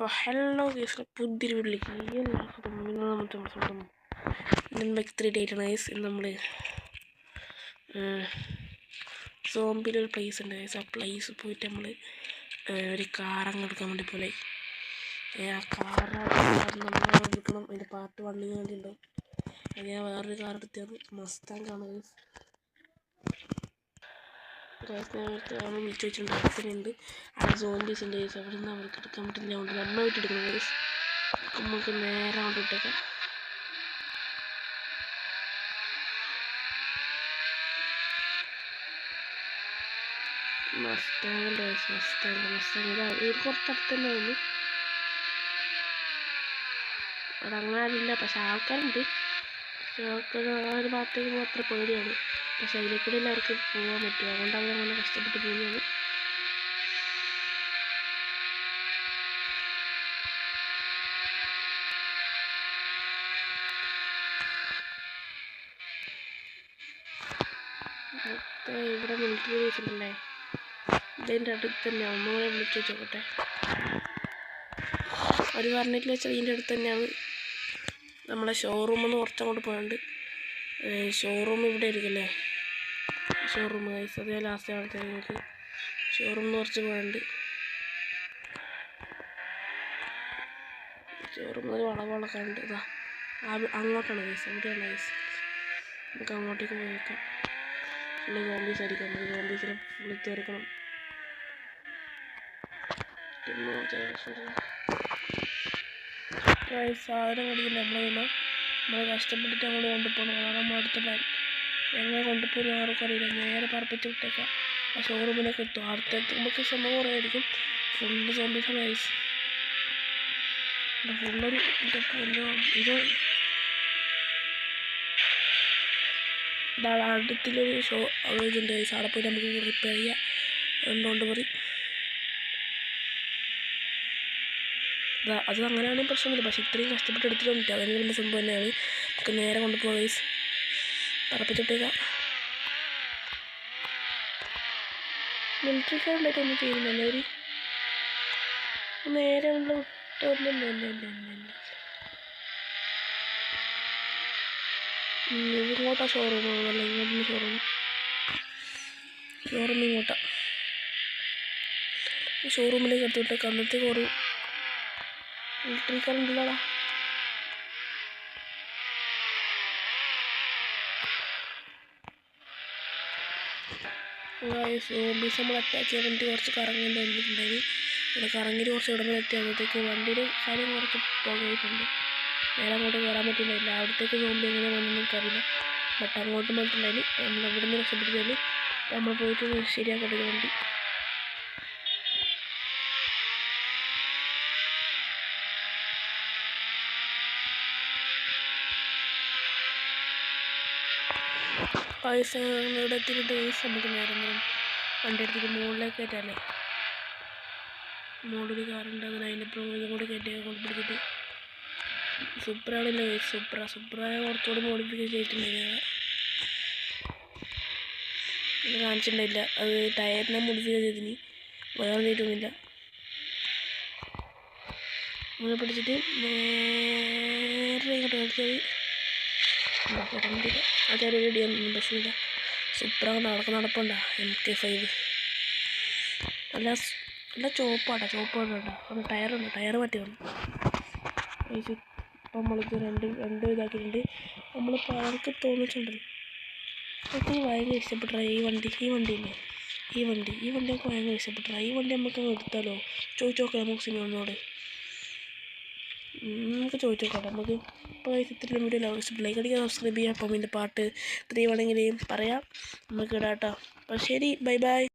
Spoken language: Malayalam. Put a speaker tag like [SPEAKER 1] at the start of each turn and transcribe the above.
[SPEAKER 1] അപ്പോൾ ഹലോ ഗേസ് പുതിയൊരു വീട്ടിലേക്ക് എല്ലാവർക്കും നിങ്ങൾ നമ്മുടെ സ്വന്തം ഇന്ന് ത്രീ ഡേറ്റ് ആണ് ഗൈസ് ഇന്ന് നമ്മൾ സോമ്പിലൊരു പ്ലേസ് ഉണ്ട് ഗൈസ് ആ പ്ലേസ് പോയിട്ട് നമ്മൾ ഒരു കാറങ്ങ് എടുക്കാൻ വേണ്ടി പോലെ ആ കാർ നമ്മൾ എടുക്കണം അതിന്റെ പാർട്ട് വണ്ണിന് ഉണ്ടാവും അത് ഞാൻ വേറൊരു കാർ എടുത്തത് മസ്താങ്കാണ് ഗൈസ് നമ്മൾ വിളിച്ചു വെച്ചിട്ടുണ്ട്. അവിടെ സോംബീസ് ഉണ്ട് ഗൈസ് അവിടെ നിന്ന് അവർക്ക് എടുക്കാൻ പറ്റില്ല. അതുകൊണ്ട് എടുക്കണം ഗൈസ് നമുക്ക് നേരെ അങ്ങോട്ട് ഇട്ടേക്കാം മസ്താങ്ങിന്റെ ഗൈസ് മസ്താങ് മസ്താങ് ഇത് ഇത് കുറച്ചടുത്ത് പക്ഷെ ആൾക്കാരുണ്ട്. പക്ഷെ ആൾക്കാർ ആ ഒരു ഭാഗത്തേക്ക് അത്ര പേടിയാണ്. പക്ഷെ അതിലെ കൂടെ എല്ലാവർക്കും പോകാൻ പറ്റും. അതുകൊണ്ട് അങ്ങനെ കഷ്ടപ്പെട്ട് പോകുന്നത് ഇവിടെ മിലിറ്ററി ബേസ് ഉണ്ടല്ലേ? ഇതിന്റെ അടുത്ത് തന്നെ ഒന്നുകൂടെ വിളിച്ചു വെച്ചോട്ടെ അവർ പറഞ്ഞിട്ടില്ല വെച്ചാൽ ഇതിന്റെ അടുത്ത് തന്നെയാണ് നമ്മളെ ഷോറൂമിൽ നിന്ന് കുറച്ചങ്ങോട്ട് പോയുണ്ട്. ഷോറൂം ഇവിടെ ആയിരിക്കല്ലേ ഷോറൂം ഗൈസ് അതേ ലാസ്റ്റ് കാണിച്ചത് നിങ്ങൾക്ക് ഷോറൂമിൽ കുറച്ച് പോയുണ്ട് ഷോറൂമിൽ ഒരു വളവളൊക്കെ ഉണ്ട് ഇതാ. അങ്ങോട്ടാണ് ഗൈസ് അവിടെയാണ് ഗൈസ് നമുക്ക് അങ്ങോട്ടേക്ക് പോയേക്കാം. ഫുള്ള് സോംബീസ് ആയിരിക്കും നമുക്ക് സോംബീസിനെ ഫുള്ള് തീർക്കണം സാധനം കടിക്കില്ല നമ്മളെ നമ്മൾ കഷ്ടപ്പെട്ടിട്ട് അങ്ങോട്ട് കൊണ്ടുപോകണം. അതാണ് നമ്മൾ അടുത്ത പ്ലാൻ എങ്ങനെ കൊണ്ടുപോകുന്ന ആർക്കും അറിയില്ല. നേരെ പറപ്പിച്ച് വിട്ടേക്കാം ആ ഷോറൂമിലേക്ക് എത്തും. അടുത്ത് എത്തുമ്പോൾ സമയം കുറവായിരിക്കും. ഫുള്ള് സോംബീസ് നൈസ് ഫുള്ളൊരു ഇത് ഇതാണ് ഷോ ഇതുണ്ട് ഗൈസ് അവിടെ പോയി നമുക്ക് റിപ്പയർ ചെയ്യാം. എന്തുകൊണ്ട് പറയും? അത് അങ്ങനെയാണെങ്കിൽ പ്രശ്നമില്ല പക്ഷേ ഇത്രയും കഷ്ടപ്പെട്ട് എടുത്തിട്ടുണ്ട് അതെങ്കിലും വലിയ സംഭവം തന്നെയാണ്. നമുക്ക് നേരെ കൊണ്ടുപോകാം ഗൈസ് പറപ്പിച്ചിട്ടേക്കാം മിലിറ്ററിക്കാരുണ്ടായിട്ട് ഒന്നും ചെയ്യുന്നില്ല ഒരു നേരെ ഉള്ള ഇങ്ങോട്ടാ ഷോറൂം അല്ല? ഇങ്ങോട്ട് ഷോറൂം ഷോറൂം ഇങ്ങോട്ടാ. ഷോറൂമിലേക്ക് എടുത്തു വിട്ടേക്കാം. അന്നത്തെ കുറേ മിലിറ്ററിക്കാരുണ്ടല്ലോടാ സോംബീസ് നമ്മൾ അറ്റാക്ക് ചെയ്യാൻ വേണ്ടി കുറച്ച് കറങ്ങേണ്ടി വന്നിട്ടുണ്ടായി ഇവിടെ കറങ്ങിയിട്ട് കുറച്ച് ഇടം എത്തി എത്തിയപ്പോഴത്തേക്ക് വണ്ടിയുടെ കാര്യം കുറച്ച് പുകയിട്ടുണ്ട് നേരെ അങ്ങോട്ട് കയറാൻ പറ്റുന്നില്ല. അവിടത്തേക്ക് സോംബി എങ്ങനെ വന്നു നമുക്കറിയില്ല ബട്ട് അങ്ങോട്ട് വന്നിട്ടുണ്ടായിരുന്നു. നമ്മൾ ഇവിടെ നിന്ന് രക്ഷപ്പെടുത്തിയാൽ നമ്മൾ പോയിട്ട് ശരിയാക്കട്ടെ വണ്ടി പൈസ ഇവിടെ എത്തിയിട്ട് പൈസ നമുക്ക് നേരം വണ്ടി എടുത്തിട്ട് മുകളിലേക്ക് കയറ്റാല്ലേ? മുകളിൽ കാറുണ്ട്. അങ്ങനെ അതിന്റെ ഇതും കൂടി കയറ്റി കൊണ്ടുപിടിച്ചിട്ട് സൂപ്പറാണല്ലോ സൂപ്പറ സൂപ്പറായ കുറച്ചുകൂടി മോഡിഫിക്കേഷൻ ചെയ്തിട്ടുണ്ടായിരുന്നു. കാണിച്ചിട്ടുണ്ടായില്ല അത് ടയറിനെ മോഡിഫൈ ചെയ്തിന്. വേറെ ചെയ്തിട്ടൊന്നുമില്ല. അങ്ങനെ പിടിച്ചിട്ട് നേരെ ഇങ്ങോട്ട് കളിച്ചത് കണ്ടില്ല? അതൊരു വീഡിയോ പ്രശ്നമില്ല സൂപ്പറാണ്. നടക്കുന്ന നടപ്പുണ്ടോ. എം കെ ഫൈവ് നല്ല നല്ല ചോപ്പാട്ടാ ചോപ്പാണ് കേട്ടോ ഒന്ന് ടയറുണ്ട് ടയർ മാറ്റിയാണ് ഇപ്പം നമ്മളിത് രണ്ട് രണ്ട് ഇതാക്കിയിട്ടുണ്ട്. നമ്മളിപ്പോൾ ആർക്ക് തോന്നിച്ചിട്ടുണ്ടല്ലോ. എനിക്ക് ഭയങ്കര ഇഷ്ടപ്പെട്ട. ഈ വണ്ടി ഈ വണ്ടിയില്ലേ ഈ വണ്ടി ഈ വണ്ടി നമുക്ക് ഭയങ്കര ഇഷ്ടപ്പെട്ട. ഈ വണ്ടി നമുക്ക് എടുത്താലോ? ചോദിച്ചു നോക്കാം നമുക്ക് സിനിമയോട് നമുക്ക് ചോദിച്ചു നോക്കാം. നമുക്ക് ഇപ്പോൾ ഇത്രയും വീഡിയോ ലൈക്ക് ലൈക്ക് അടിക്കാൻ സബ്സ്ക്രൈബ് ചെയ്യാം. അപ്പം ഇതിന്റെ പാട്ട് ഇത്രയും വേണമെങ്കിലും പറയാം. നമുക്ക് ഇടാം കേട്ടോ. അപ്പോൾ ശരി ബൈ ബൈ